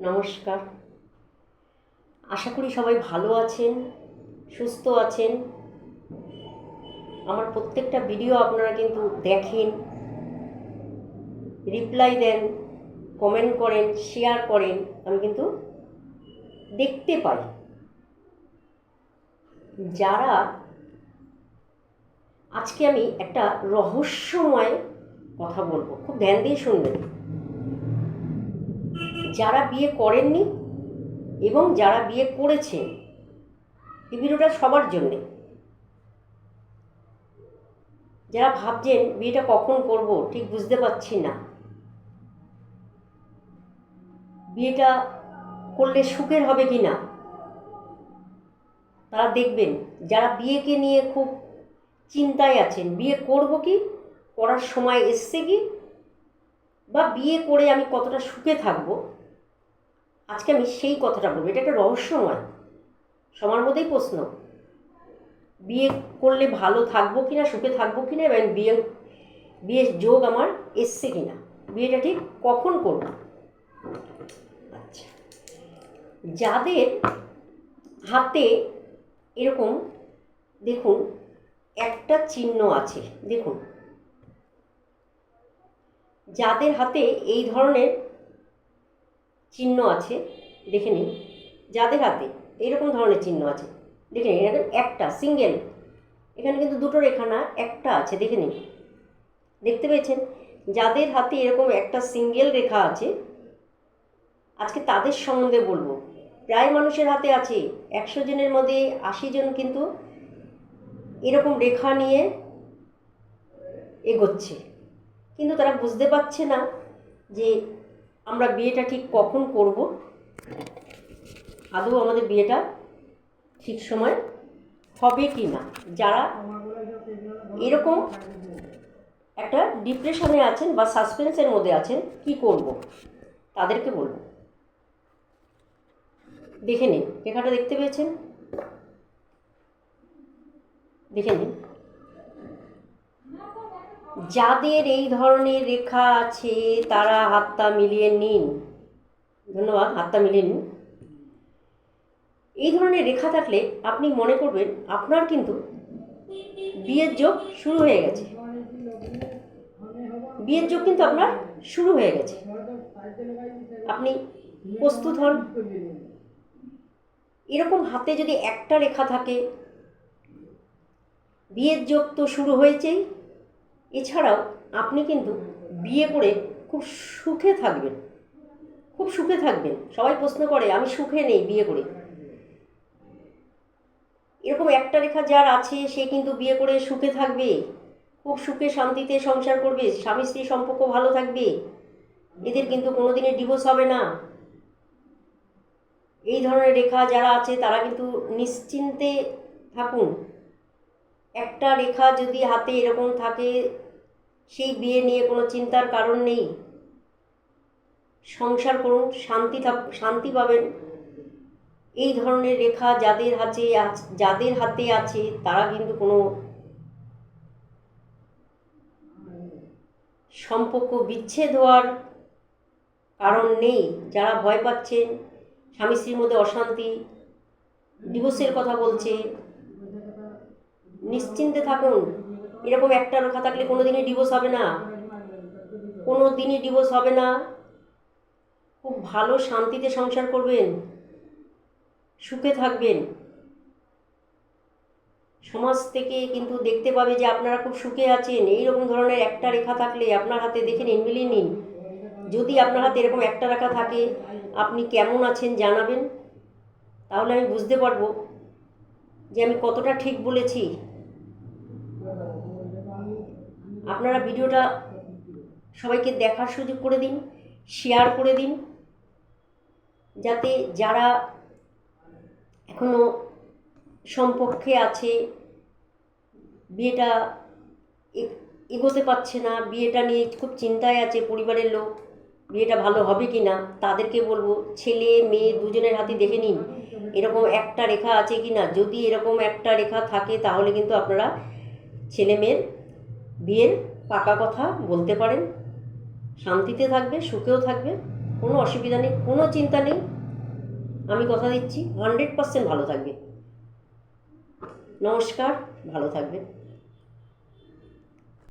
নমস্কার। আশা করি সবাই ভালো আছেন, সুস্থ আছেন। আমার প্রত্যেকটা ভিডিও আপনারা কিন্তু দেখেন রিপ্লাই দেন কমেন্ট করেন শেয়ার করেন, আমি কিন্তু দেখতে পাই। যারা আজকে আমি একটা রহস্যময় কথা বলব, খুব ধ্যান দিয়ে শুনবেন। যারা বিয়ে করেননি এবং যারা বিয়ে করেছেন, এই ভিডিওটা সবার জন্যে। যারা ভাবছেন বিয়েটা কখন করব, ঠিক বুঝতে পারছি না। বিয়েটা করলে সুখের হবে কি না? তারা দেখবেন, যারা বিয়েকে নিয়ে খুব চিন্তায় আছেন, বিয়ে করব কি, করার সময় এসছে কি, বা বিয়ে করে আমি কতটা সুখে থাকব আজকে আমি সেই কথাটা বলব, এটা একটা রহস্যময়, সবার মধ্যেই প্রশ্ন। বিয়ে করলে ভালো থাকব কি না সুখে থাকব কি না এবং বিয়ে বিয়ের যোগ আমার এসছে কি না বিয়েটা ঠিক কখন করব? আচ্ছা যাদের হাতে এরকম, দেখুন, একটা চিহ্ন আছে, দেখুন। যাদের হাতে এই ধরনের চিহ্ন আছে, দেখে নিন। যাদের হাতে এইরকম ধরনের চিহ্ন আছে, দেখে নিন, এখানে একটা সিঙ্গেল এখানে কিন্তু দুটো রেখা না, একটা আছে, দেখে নিন। দেখতে পেয়েছেন? যাদের হাতে এরকম একটা সিঙ্গেল রেখা আছে, আজকে তাদের সম্বন্ধে বলব। প্রায় মানুষের হাতে আছে, একশো জনের মধ্যে আশি জন কিন্তু এরকম রেখা নিয়ে এগোচ্ছে। কিন্তু তারা বুঝতে পারছে না যে আমরা বিয়েটা ঠিক কখন করব? আদৌ আমাদের বিয়েটা ঠিক সময় হবে কি না? যারা এরকম একটা ডিপ্রেশনে আছেন বা সাসপেন্সের মধ্যে আছেন, কি করব? তাদেরকে বলব। দেখে নিন রেখাটা দেখতে পেয়েছেন? দেখে নিন। যাদের এই ধরনের রেখা আছে, তারা হাতটা মিলিয়ে নিন। ধন্যবাদ, হাতটা মিলিয়ে নিন। এই ধরনের রেখা থাকলে আপনি মনে করবেন আপনার কিন্তু বিয়ের যোগ শুরু হয়ে গেছে। বিয়ের যোগ কিন্তু আপনার শুরু হয়ে গেছে। আপনি প্রস্তুত হন। এরকম হাতে যদি একটা রেখা থাকে, বিয়ের যোগ তো শুরু হয়েছেই। এছাড়াও আপনি কিন্তু বিয়ে করে খুব সুখে থাকবেন। খুব সুখে থাকবেন। সবাই প্রশ্ন করে, আমি সুখে নেই বিয়ে করে? এরকম একটা রেখা যার আছে, সে কিন্তু বিয়ে করে সুখে থাকবে। খুব সুখে শান্তিতে সংসার করবে, স্বামী স্ত্রী সম্পর্ক ভালো থাকবে। এদের কিন্তু কোনো কোনোদিনই ডিভোর্স হবে না। এই ধরনের রেখা যারা আছে, তারা কিন্তু নিশ্চিন্তে থাকুন। একটা রেখা যদি হাতে এরকম থাকে, সেই বিয়ে নিয়ে কোনো চিন্তার কারণ নেই। সংসার করুন, শান্তি থাক, শান্তি পাবেন। এই ধরনের রেখা যাদের হাতে যাদের হাতে আছে, তারা কিন্তু কোনো সম্পর্ক বিচ্ছেদ হওয়ার কারণ নেই। যারা ভয় পাচ্ছেন, স্বামী স্ত্রীর মধ্যে অশান্তি ডিভোর্সের কথা বলছে নিশ্চিন্তে থাকুন। এরকম একটা রেখা থাকলে কোনো দিনই ডিভোর্স হবে না। কোনো দিনই ডিভোর্স হবে না। খুব ভালো শান্তিতে সংসার করবেন। সুখে থাকবেন। সমাজ থেকে কিন্তু দেখতে পাবে যে আপনারা খুব সুখে আছেন। এইরকম ধরনের একটা রেখা থাকলে আপনার হাতে দেখে নিন, মিলিয়ে নিন। যদি আপনার হাতে এরকম একটা রেখা থাকে, আপনি কেমন আছেন জানাবেন। তাহলে আমি বুঝতে পারব। যে আমি কতটা ঠিক বলেছি? আপনারা ভিডিওটা সবাইকে দেখার সুযোগ করে দিন শেয়ার করে দিন, যাতে যারা এখনও সম্পর্কে আছে, বিয়েটা এগোতে পারছে না, বিয়েটা নিয়ে খুব চিন্তায় আছে পরিবারের লোক, বিয়েটা ভালো হবে কি না তাদেরকে বলব, ছেলে, মেয়ে দুজনের হাতে দেখে নিন। এরকম একটা রেখা আছে কি না? যদি এরকম একটা রেখা থাকে, তাহলে কিন্তু আপনারা ছেলে মেয়ের বিয়ের পাকা কথা বলতে পারেন। শান্তিতে থাকবে, সুখেও থাকবে, কোনো অসুবিধা নেই, কোনো চিন্তা নেই। আমি কথা দিচ্ছি, হান্ড্রেড পার্সেন্ট ভালো থাকবে। নমস্কার, ভালো থাকবেন।